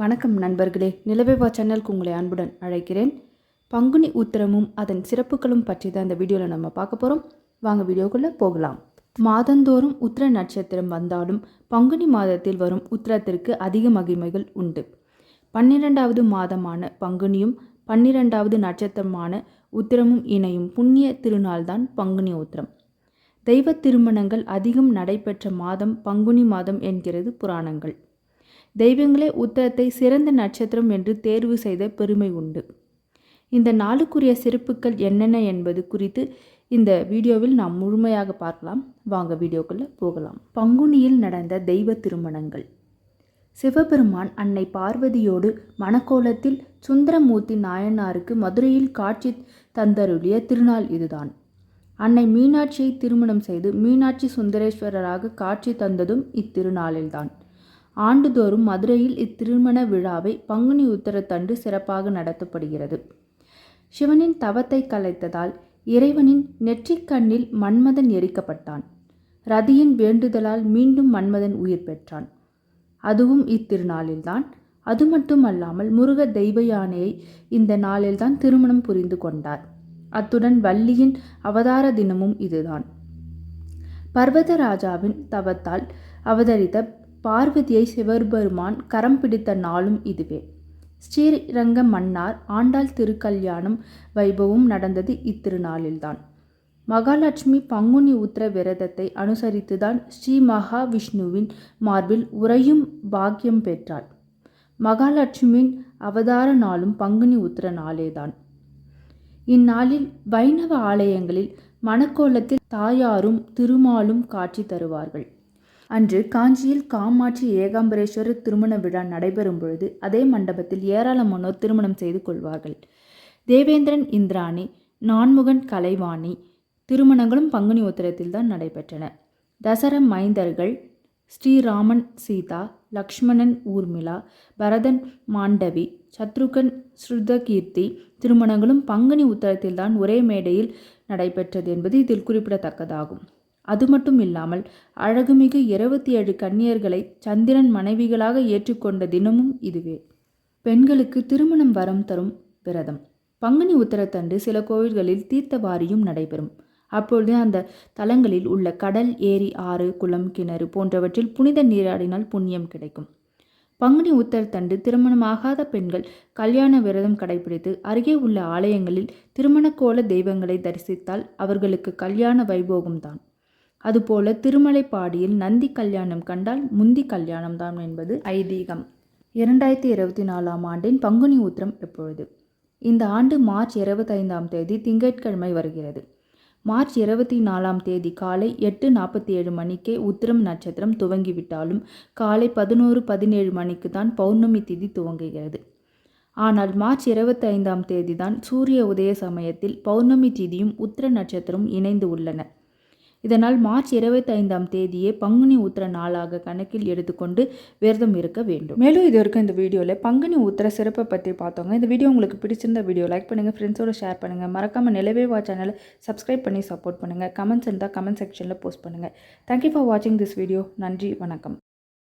வணக்கம் நண்பர்களே. நிலவேவா சேனலுக்கு உங்களை அன்புடன் அழைக்கிறேன். பங்குனி உத்திரமும் அதன் சிறப்புகளும் பற்றி தான் இந்த வீடியோவில் நம்ம பார்க்க போகிறோம் வாங்க வீடியோக்குள்ளே போகலாம். மாதந்தோறும் உத்திர நட்சத்திரம் வந்தாலும் பங்குனி மாதத்தில் வரும் உத்திரத்திற்கு அதிக மகிமைகள் உண்டு. பன்னிரெண்டாவது மாதமான பங்குனியும் பன்னிரெண்டாவது நட்சத்திரமான உத்திரமும் இணையும் புண்ணிய திருநாள்தான் பங்குனி உத்திரம். தெய்வ திருமணங்கள் அதிகம் நடைபெற்ற மாதம் பங்குனி மாதம் என்கிறது புராணங்கள். தெய்வங்களே உத்தரத்தை சிறந்த நட்சத்திரம் என்று தேர்வு செய்த பெருமை உண்டு. இந்த நாளுக்குரிய சிறப்புகள் என்னென்ன என்பது குறித்து இந்த வீடியோவில் நாம் முழுமையாக பார்க்கலாம். வாங்க வீடியோக்குள்ளே போகலாம். பங்குனியில் நடந்த தெய்வ திருமணங்கள். சிவபெருமான் அன்னை பார்வதியோடு மணக்கோலத்தில் சுந்தரமூர்த்தி நாயனாருக்கு மதுரையில் காட்சி தந்தருளிய திருநாள் இதுதான். அன்னை மீனாட்சியை திருமணம் செய்து மீனாட்சி சுந்தரேஸ்வரராக காட்சி தந்ததும் இத்திருநாளில்தான். ஆண்டுதோறும் மதுரையில் இத்திருமண விழாவை பங்குனி உத்தரத்தன்று சிறப்பாக நடத்தப்படுகிறது. சிவனின் தவத்தை கலைத்ததால் இறைவனின் நெற்றிக்கண்ணில் மன்மதன் எரிக்கப்பட்டான். ரதியின் வேண்டுதலால் மீண்டும் மன்மதன் உயிர் பெற்றான். அதுவும் இத்திருநாளில்தான். அது மட்டுமல்லாமல் முருக தெய்வ யானையை இந்த நாளில்தான் திருமணம் புரிந்து கொண்டார். அத்துடன் வள்ளியின் அவதார தினமும் இதுதான். பர்வதராஜாவின் தவத்தால் அவதரித்த பார்வதியை சிவபெருமான் கரம் பிடித்த நாளும் இதுவே. ஸ்ரீரங்க மன்னார் ஆண்டாள் திருக்கல்யாணம் வைபவம் நடந்தது இத்திருநாளில்தான். மகாலட்சுமி பங்குனி உத்திர விரதத்தை அனுசரித்துதான் ஸ்ரீ மகாவிஷ்ணுவின் மார்பில் உறையும் பாக்கியம் பெற்றாள். மகாலட்சுமியின் அவதார நாளும் பங்குனி உத்திர நாளேதான். இந்நாளில் வைணவ ஆலயங்களில் மணக்கோலத்தில் தாயாரும் திருமாலும் காட்சி தருவார்கள். அன்று காஞ்சியில் காமாட்சி ஏகாம்பரேஸ்வரர் திருமண விழா நடைபெறும் பொழுது அதே மண்டபத்தில் ஏராளமானோர் திருமணம் செய்து கொள்வார்கள். தேவேந்திரன் இந்திராணி நான்முகன் கலைவாணி திருமணங்களும் பங்குனி உத்திரத்தில் தான் நடைபெற்றன. தசர மைந்தர்கள் ஸ்ரீராமன் சீதா லக்ஷ்மணன் ஊர்மிளா பரதன் மாண்டவி சத்ருகன் ஸ்ருதகீர்த்தி திருமணங்களும் பங்குனி உத்தரத்தில் தான் ஒரே மேடையில் நடைபெற்றது என்பது இதில் குறிப்பிடத்தக்கதாகும். அது மட்டும் இல்லாமல் அழகுமிகு இருபத்தி ஏழு கன்னியர்களை சந்திரன் மனைவிகளாக ஏற்றுக்கொண்ட தினமும் இதுவே. பெண்களுக்கு திருமணம் வரம் தரும் விரதம். பங்குனி உத்தரத்தன்று சில கோவில்களில் தீர்த்தவாரியும் நடைபெறும். அப்பொழுது அந்த தலங்களில் உள்ள கடல் ஏரி ஆறு குளம் கிணறு போன்றவற்றில் புனித நீராடினால் புண்ணியம் கிடைக்கும். பங்குனி உத்தரத்தண்டு திருமணமாகாத பெண்கள் கல்யாண விரதம் கடைபிடித்து அருகே உள்ள ஆலயங்களில் திருமணக்கோல தெய்வங்களை தரிசித்தால் அவர்களுக்கு கல்யாண வைபோகம்தான் அதுபோல திருமலைப்பாடியில் நந்தி கல்யாணம் கண்டால் முந்தி கல்யாணம் தான் என்பது ஐதீகம். இரண்டாயிரத்தி இருபத்தி நாலாம் ஆண்டின் பங்குனி உத்திரம் எப்பொழுது? இந்த ஆண்டு மார்ச் இருபத்தைந்தாம் தேதி திங்கட்கிழமை வருகிறது. மார்ச் இருபத்தி நாலாம் தேதி காலை எட்டு நாற்பத்தி ஏழு மணிக்கே உத்திரம் நட்சத்திரம் துவங்கிவிட்டாலும் காலை பதினோரு பதினேழு மணிக்கு தான் பௌர்ணமி திதி துவங்குகிறது. ஆனால் மார்ச் இருபத்தைந்தாம் தேதி தான் சூரிய உதய சமயத்தில் பௌர்ணமி திதியும் உத்திர நட்சத்திரம் இணைந்து உள்ளன. இதனால் மார்ச் இருபத்தி ஐந்தாம் தேதியே பங்குனி உத்திர நாளாக கணக்கில் எடுத்துக்கொண்டு விரதம் இருக்க வேண்டும். மேலும் இது வரைக்கும் இந்த வீடியோவில் பங்குனி உத்திர சிறப்பை பற்றி பார்த்தோங்க. இந்த வீடியோ உங்களுக்கு பிடிச்சிருந்த வீடியோ லைக் பண்ணுங்கள் ஃப்ரெண்ட்ஸோட ஷேர் பண்ணுங்கள் மறக்காமல் நிலவே வா சேனலை சப்ஸ்கிரைப் பண்ணி சப்போர்ட் பண்ணுங்கள் கமெண்ட்ஸ் இருந்தால் கமெண்ட் செக்ஷனில் போஸ்ட் பண்ணுங்கள் தேங்க்யூ ஃபார் வாட்சிங் திஸ் வீடியோ நன்றி வணக்கம்.